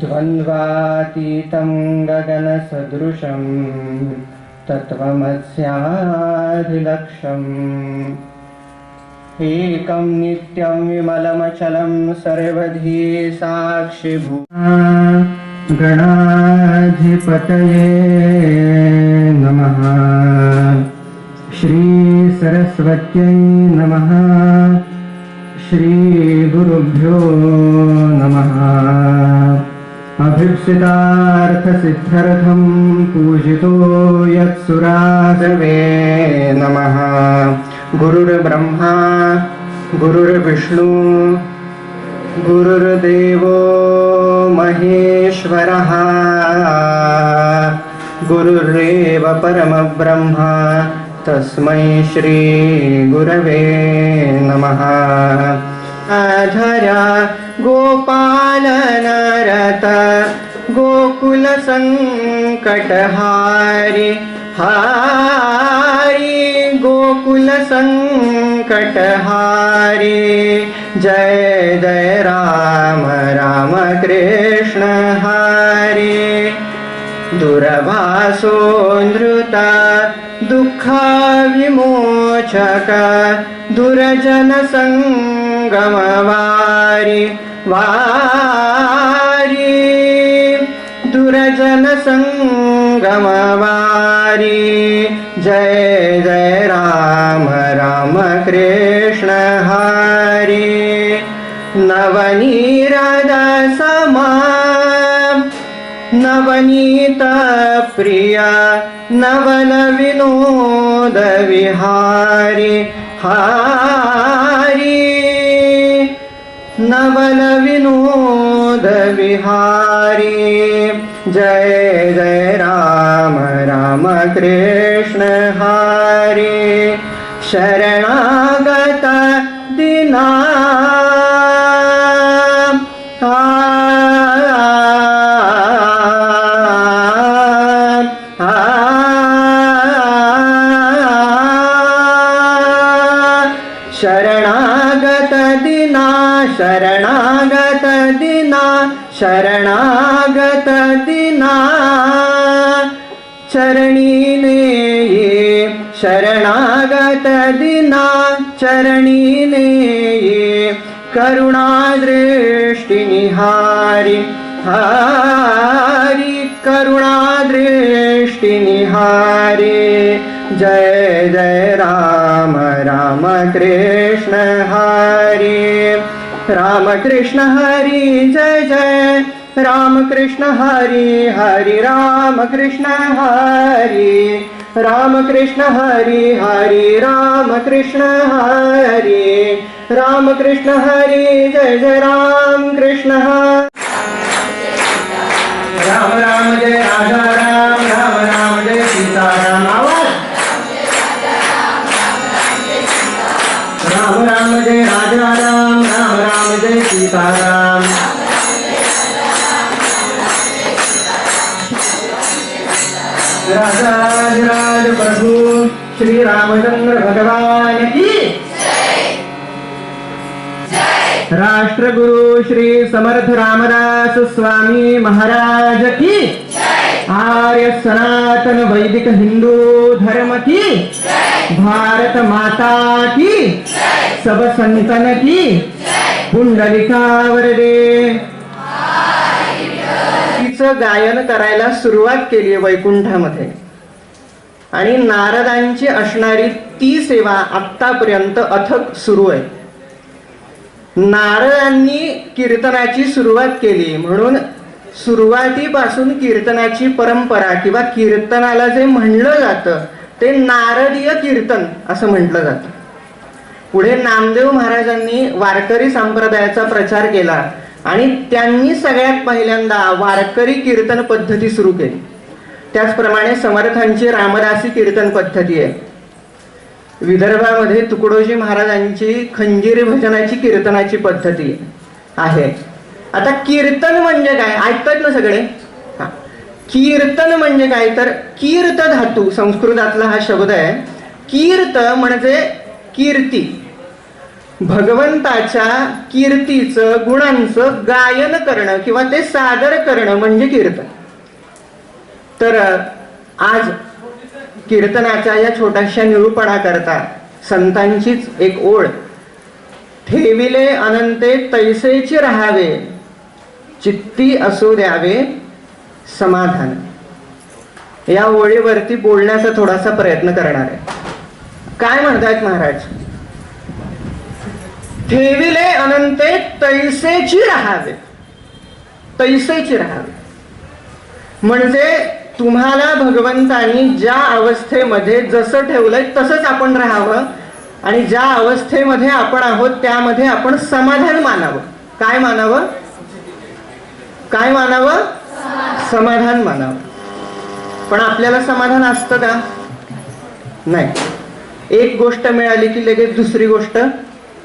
द्वन्द्वातीतं गगनसदृशं तत्त्वमस्याधिलक्ष्यम् एकं नित्यं विमलमचलं सर्वधी साक्षिभू गणाधिपतये नमः। श्रीसरस्वत्यै नमः। श्रीगुरुभ्यो नमः अभीप्सितार्थसिद्ध्यर्थं पूजितो यत्सुरा सर्वे नमः। गुरुर्ब्रह्मा गुरुर्विष्णु गुरुर्देवो महेश्वरः। गुरुरेव परमब्रह्मा तस्मै श्रीगुरवे नमः आधरा गोपालनरत गोकुलसङ्कटहारि हारि गोकुलसङ्कटहारि जय जय राम राम कृष्ण हरे। दुरभासो नृता दुःखविमोचक दुरजनसङ्गमवारि वारि। दुरजनसङ्गमवारि। जय जय राम राम कृष्ण हरि। नवनीरद समा। नवनीत प्रिया नवल विनोद विहारी। हारी नवल विनोद विहारी जय जय राम राम कृष्ण हरे शरणागत दिना शरणागत दिना शरणागत दिना। चरणीने ये शरणागत दिना चरणीने ये करुणादृष्टिनिहारि हारि करुणादृष्टिनिहारि जय जय राम राम कृष्ण हरि। राम कृष्ण हरि जय जय। राम कृष्ण हरि हरि राम कृष्ण हरि। राम कृष्ण हरि हरि राम कृष्ण हरि। राम कृष्ण हरि जय जय राम कृष्ण। राम राम जय राधा भगवान की? राष्ट्रगुरु श्री समर्थ रामदास स्वामी महाराज की? आर्य सनातन वैदिक हिंदू धर्म की? भारत माता की? सब संतन की? पुंडलिकावर दे। तिचं गायन करायला सुरुवात केली वैकुंठामध्ये. आणि नारदांची असणारी ती सेवा आत्तापर्यंत अथक सुरू आहे. नारदांनी कीर्तनाची सुरुवात केली म्हणून सुरुवातीपासून कीर्तनाची परंपरा किंवा कीर्तनाला जे म्हणलं जातं ते नारदीय कीर्तन असं म्हटलं जातं. पुढे नामदेव महाराजांनी वारकरी संप्रदायाचा प्रचार केला आणि त्यांनी सगळ्यात पहिल्यांदा वारकरी कीर्तन पद्धती सुरू केली. त्याचप्रमाणे समर्थांची रामदासी कीर्तन पद्धती आहे. विदर्भामध्ये तुकडोजी महाराजांची खंजीर भजनाची कीर्तनाची पद्धती आहे. आता कीर्तन म्हणजे काय? ऐकतात ना सगळे? कीर्तन म्हणजे काय? तर कीर्त धातू संस्कृतातला हा शब्द आहे. कीर्त म्हणजे कीर्ती. भगवंताच्या कीर्तीचं गुणांचं गायन करणं किंवा ते सादर करणं म्हणजे कीर्तन. तर आज कीर्तनाच्या या छोट्याशा निरूपणाकरता संतांचीच एक ओळ. ठेविले अनंते तैसेची राहावे. चित्ती असू द्यावे. समाधान. या ओळीवरती बोलण्याचा थोडासा प्रयत्न करणार आहे. काय म्हणतायत महाराज? ठेविले अनंते तैसेची राहावे. तैसेची राहावे. म्हणजे तुम्हाला भगवंतानी ज्या अवस्थेमध्ये जसं ठेवलंय तसंच आपण राहावं आणि ज्या अवस्थेमध्ये आपण आहोत त्यामध्ये आपण समाधान मानावं. काय मानावं? काय मानावं? समाधान मानावं. पण आपल्याला समाधान असतं का? नाही. एक गोष्ट मिळाली की लगेच दुसरी गोष्ट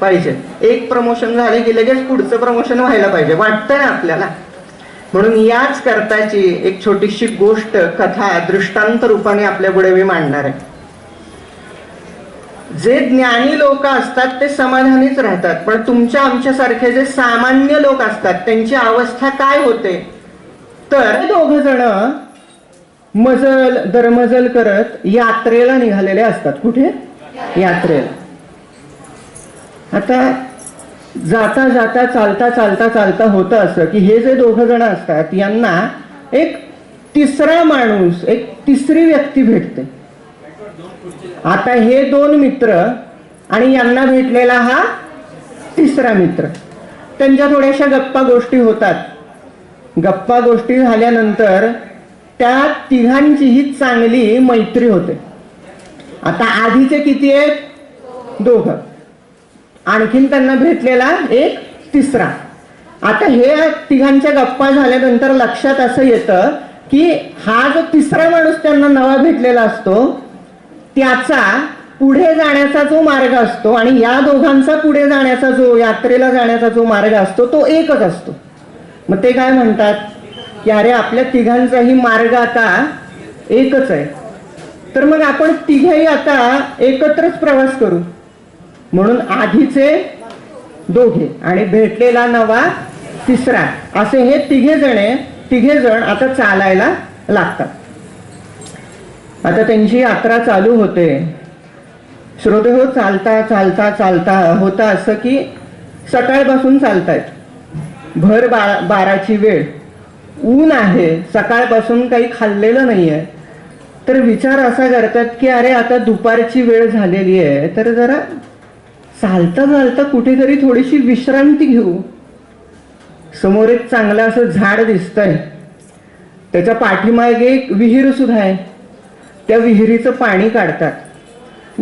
पाहिजे. एक प्रमोशन झाले की लगेच पुढचं प्रमोशन व्हायला पाहिजे. वाटतं ना आपल्याला? म्हणून याच करताची एक छोटीशी गोष्ट कथा दृष्टांत रूपाने आपल्या पुढे मी मांडणार आहे. जे ज्ञानी लोक असतात ते समाधानीच राहतात. पण तुमच्या आमच्यासारखे जे सामान्य लोक असतात त्यांची अवस्था काय होते? तर दोघ जण मजल दरमजल करत यात्रेला निघालेले असतात. कुठे? यात्रेला. आता जाता जाता चालता चालता चालता होतं असं की हे जे दोघ जण असतात यांना एक तिसरा माणूस एक तिसरी व्यक्ती भेटते. आता हे दोन मित्र आणि यांना भेटलेला हा तिसरा मित्र. त्यांच्या थोड्याशा गप्पा गोष्टी होतात. गप्पा गोष्टी झाल्यानंतर त्या तिघांचीही चांगली मैत्री होते. आता आधीचे किती आहेत? दोघं. आणखीन त्यांना भेटलेला एक तिसरा. आता हे तिघांच्या गप्पा झाल्यानंतर लक्षात असं येतं की हा जो तिसरा माणूस त्यांना नवा भेटलेला असतो त्याचा पुढे जाण्याचा जो मार्ग असतो आणि या दोघांचा पुढे जाण्याचा जो यात्रेला जाण्याचा जो मार्ग असतो तो एकच असतो. मग ते काय म्हणतात? की अरे आपल्या तिघांचाही मार्ग आता एकच आहे. तर मग आपण तिघेही आता एकत्रच प्रवास करू. म्हणून आधीचे दोघे आणि भेटलेला नवा तिसरा. असे हे तिघे जणे तिघे जण आता चालायला लागतात. आता त्यांची यात्रा चालू होते. श्रोते हो चालता चालता चालता होता असं की सकाळपासून चालतायत. भर बा बाराची वेळ. ऊन आहे. सकाळपासून काही खाल्लेलं नाही आहे तर विचार असा करतात की अरे आता दुपारची वेळ झालेली आहे. तर जरा चालता चालता कुठेतरी थोडीशी विश्रांती घेऊ. समोर एक चांगलं असं झाड दिसतंय. त्याच्या पाठीमागे एक विहीर सुद्धा आहे. त्या विहिरीचं पाणी काढतात.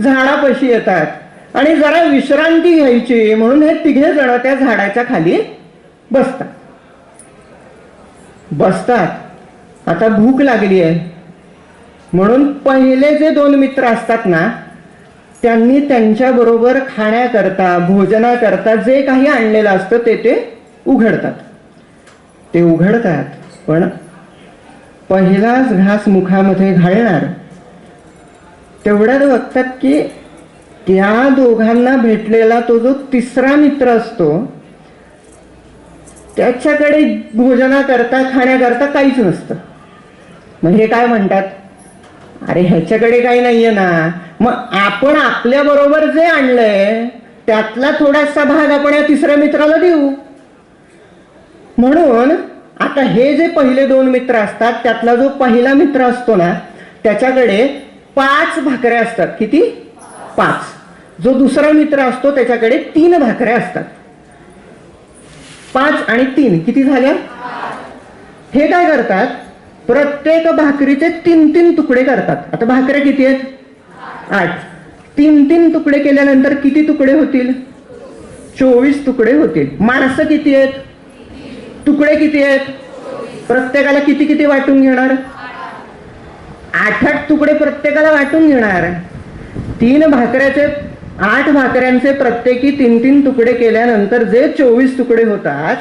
झाडापाशी येतात. आणि जरा विश्रांती घ्यायची म्हणून हे तिघे जण त्या झाडाच्या खाली बसतात. बसतात. आता भूक लागली आहे. म्हणून पहिले जे दोन मित्र असतात ना त्यांनी त्यांच्याबरोबर खाण्याकरता भोजनाकरता जे काही आणलेलं असतं ते ते उघडतात. ते उघडतात पण पहिलाच घास मुखामध्ये घालणार. तेवढ्यात बघतात की त्या दोघांना भेटलेला तो जो तिसरा मित्र असतो त्याच्याकडे भोजनाकरता खाण्याकरता काहीच नसतं. मग हे काय म्हणतात? अरे ह्याच्याकडे काही नाहीये ना. मग आपण आपल्या बरोबर जे आणलंय त्यातला थोडासा भाग आपण या तिसऱ्या मित्राला देऊ. म्हणून आता हे जे पहिले दोन मित्र असतात त्यातला जो पहिला मित्र असतो ना त्याच्याकडे पाच भाकऱ्या असतात. किती? पाच. जो दुसरा मित्र असतो त्याच्याकडे तीन भाकऱ्या असतात. पाच आणि तीन किती झाल्या? हे काय करतात? प्रत्येक भाकरीचे तीन तीन तुकडे करतात. आता भाकऱ्या किती आहेत? आठ तीन तीन तुकडे केल्यानंतर किती तुकडे होतील? चोवीस तुकडे होतील. माणसं किती आहेत? तुकडे किती आहेत? प्रत्येकाला किती किती वाटून घेणार? आठ आठ तुकडे प्रत्येकाला वाटून घेणार. तीन भाकऱ्याचे आठ भाकऱ्यांचे प्रत्येकी तीन तीन तुकडे केल्यानंतर जे चोवीस तुकडे होतात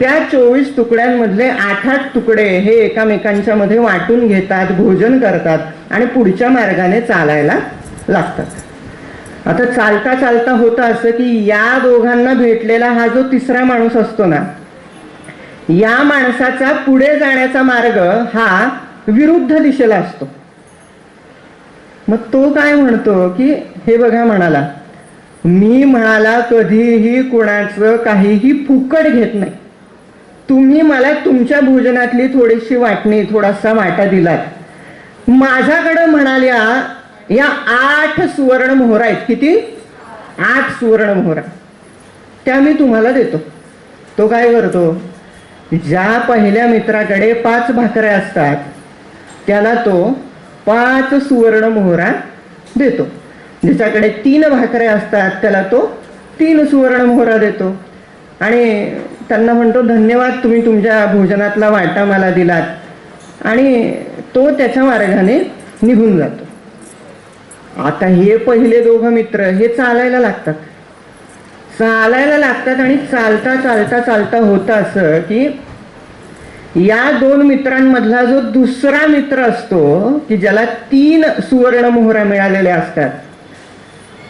त्या चोवीस तुकड्यांमधले आठ आठ तुकडे हे एकामेकांच्या मध्ये वाटून घेतात भोजन करतात आणि पुढच्या मार्गाने चालायला लागतात. आता चालता चालता होतं असं की या दोघांना भेटलेला हा जो तिसरा माणूस असतो ना या माणसाचा पुढे जाण्याचा मार्ग हा विरुद्ध दिशेला असतो. मग तो काय म्हणतो की हे बघा म्हणाला मी म्हणाला कधीही कुणाचं काहीही फुकट घेत नाही. तुम्ही मला तुमच्या भोजनातली थोडीशी वाटणी थोडासा वाटा दिलात. माझ्याकडं म्हणाल्या या आठ सुवर्ण मोहरा आहेत. किती? आठ सुवर्ण मोहरा. त्या मी तुम्हाला देतो. तो काय करतो? ज्या पहिल्या मित्राकडे पाच भाकऱ्या असतात त्याला तो पाच सुवर्ण मोहरा देतो. ज्याच्याकडे तीन भाकऱ्या असतात त्याला तो तीन सुवर्ण मोहरा देतो. आणि त्यांना म्हणतो धन्यवाद तुम्ही तुमच्या भोजनातला वाटा मला दिलात. आणि तो त्याच्या मार्गाने निघून जातो. आता हे पहिले दोघं मित्र हे चालायला लागतात. चालायला लागतात आणि चालता चालता चालता होतं असं की या दोन मित्रांमधला जो दुसरा मित्र असतो की ज्याला तीन सुवर्ण मोहरा मिळालेल्या असतात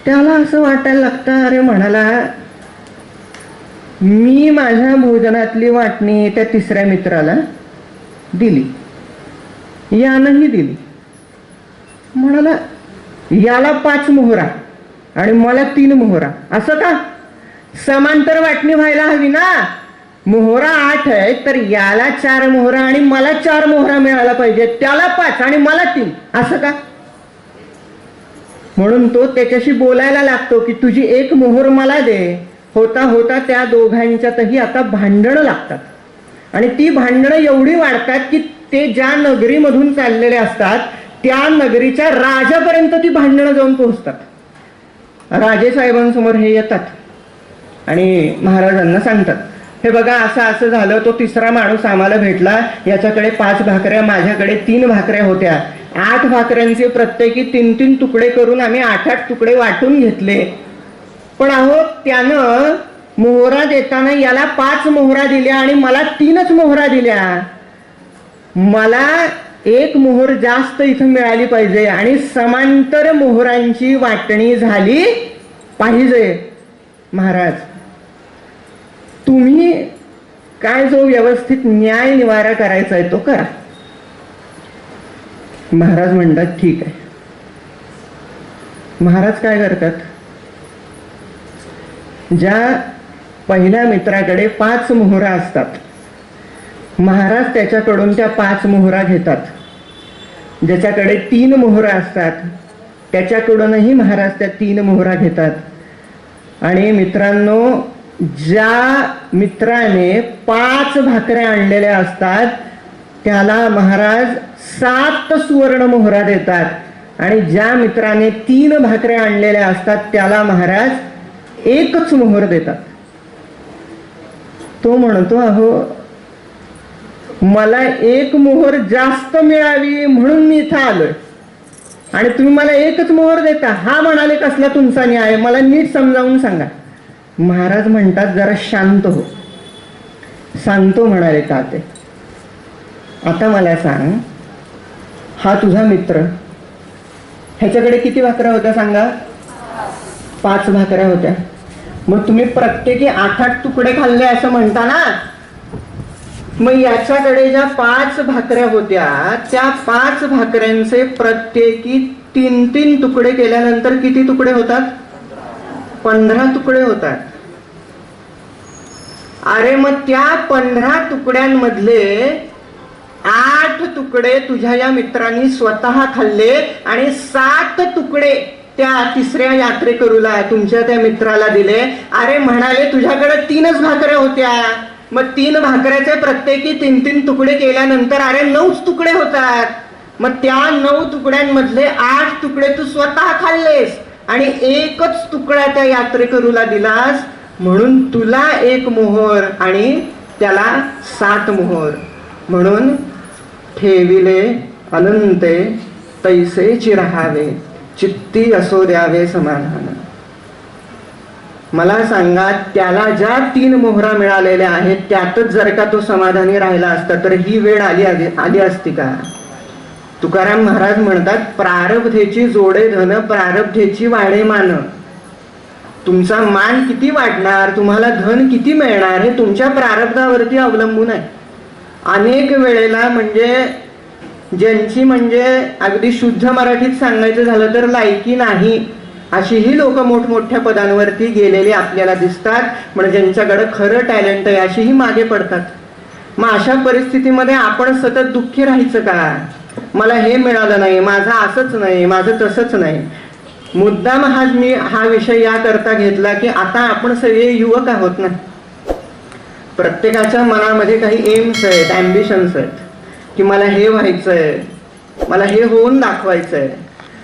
त्याला असं वाटायला लागतं अरे म्हणाला मी माझ्या भोजनातली वाटणी त्या तिसऱ्या मित्राला दिली. यानंही दिली. म्हणाला याला पाच मोहरा आणि मला तीन मोहरा. असं का? समांतर वाटणी व्हायला हवी ना? मोहरा आठ आहे तर याला चार मोहरा आणि मला चार मोहरा मिळाला पाहिजे. त्याला पाच आणि मला तीन. असं का? म्हणून तो त्याच्याशी बोलायला लागतो की तुझी एक मोहर मला दे. होता होता त्या दोघांच्यातही आता भांडणं लागतात. आणि ती भांडणं एवढी वाढतात की ते ज्या नगरीमधून चाललेले असतात त्या नगरीच्या राजापर्यंत ती भांडणं जाऊन पोहोचतात. राजे साहेबांसमोर हे येतात आणि महाराजांना सांगतात हे बघा असं असं झालं तो तिसरा माणूस आम्हाला भेटला. याच्याकडे पाच भाकऱ्या माझ्याकडे तीन भाकऱ्या होत्या. आठ भाकऱ्यांचे प्रत्येकी तीन तीन तुकडे करून आम्ही आठ आठ तुकडे वाटून घेतले. पण अहो त्यानं मोहरा देताना याला पाच मोहरा दिल्या आणि मला तीनच मोहरा दिल्या. मला एक मोहर जास्त इथं मिळाली पाहिजे आणि समांतर मोहरांची वाटणी झाली पाहिजे. महाराज तुम्ही काय जो व्यवस्थित न्याय निवारा करायचा आहे तो करा. महाराज म्हणतात ठीक आहे. महाराज काय करतात? ज्या पहिल्या मित्राकडे पाच मोहरा असतात महाराज त्याच्याकडून त्या पाच मोहरा घेतात. ज्याच्याकडे तीन मोहरा असतात त्याच्याकडूनही महाराज त्या तीन मोहरा घेतात. आणि मित्रांनो ज्या मित्राने पाच भाकऱ्या आणलेल्या असतात त्याला महाराज सात सुवर्ण मोहरा देतात. आणि ज्या मित्राने तीन भाकऱ्या आणलेल्या असतात त्याला महाराज एकच मोहर देतात. तो म्हणतो अहो मला एक मोहर जास्त मिळावी म्हणून मी इथं आलोय. आणि तुम्ही मला एकच मोहर देता हा म्हणाले कसला तुमचा न्याय? मला नीट समजावून सांगा. महाराज म्हणतात जरा शांत हो. सांगतो हो म्हणाले का ते? आता मला सांग हा तुझा मित्र ह्याच्याकडे किती भाकऱ्या होत्या सांगा? पाच भाकऱ्या होत्या. मग तुम्ही प्रत्येकी आठ आठ तुकडे खाल्ले असं म्हणता ना? मग याच्याकडे ज्या पाच भाकऱ्या होत्या त्या पाच भाकऱ्यांचे प्रत्येकी तीन तीन तुकडे केल्यानंतर किती तुकडे होतात? पंधरा तुकडे होतात. अरे मग त्या पंधरा तुकड्यांमधले आठ तुकडे तुझ्या या मित्रांनी स्वतः खाल्ले आणि सात तुकडे त्या तिसऱ्या यात्रेकरूला तुमच्या त्या मित्राला दिले. अरे म्हणाले तुझ्याकडे तीनच भाकऱ्या होत्या. मग तीन भाकऱ्याचे प्रत्येकी तीन तीन तुकडे केल्यानंतर अरे नऊच तुकडे होतात. मग त्या नऊ तुकड्यांमधले आठ तुकडे तू स्वतः खाल्लेस आणि एकच तुकडा त्या यात्रेकरूला दिलास. म्हणून तुला एक मोहर आणि त्याला सात मोहर. म्हणून ठेविले अनंते तैसेची राहावे चित्ती असो द्यावे समाधान. मला सांगा त्याला ज्या तीन मोहरा मिळालेल्या आहेत त्यातच जर का तो समाधानी राहिला असता तर ही वेळ आली आली आली असती का? तुकाराम महाराज म्हणतात प्रारब्धेची जोडे धन प्रारब्धेची वाढे मान. तुमचा मान किती वाढणार तुम्हाला धन किती मिळणार हे तुमच्या प्रारब्धावरती अवलंबून आहे. अनेक वेळेला म्हणजे ज्यांची म्हणजे अगदी शुद्ध मराठीत सांगायचं झालं तर लायकी नाही. अशी ही लोक मोठमोठ्या पदांवरती गेलेले आपल्याला दिसतात. म्हणजे ज्यांच्याकडे खरं टॅलेंट आहे अशीही मागे पडतात. मग अशा परिस्थितीमध्ये आपण सतत दुःखी राहायचं का? मला हे मिळालं नाही माझं असंच नाही माझं तसंच नाही. मुद्दाम हा मी हा विषय याकरता घेतला की आता आपण सगळे युवक आहोत ना. प्रत्येकाच्या मनामध्ये काही एम्स आहेत ॲम्बिशन्स आहेत. की मला हे व्हायचं आहे मला हे होऊन दाखवायचं आहे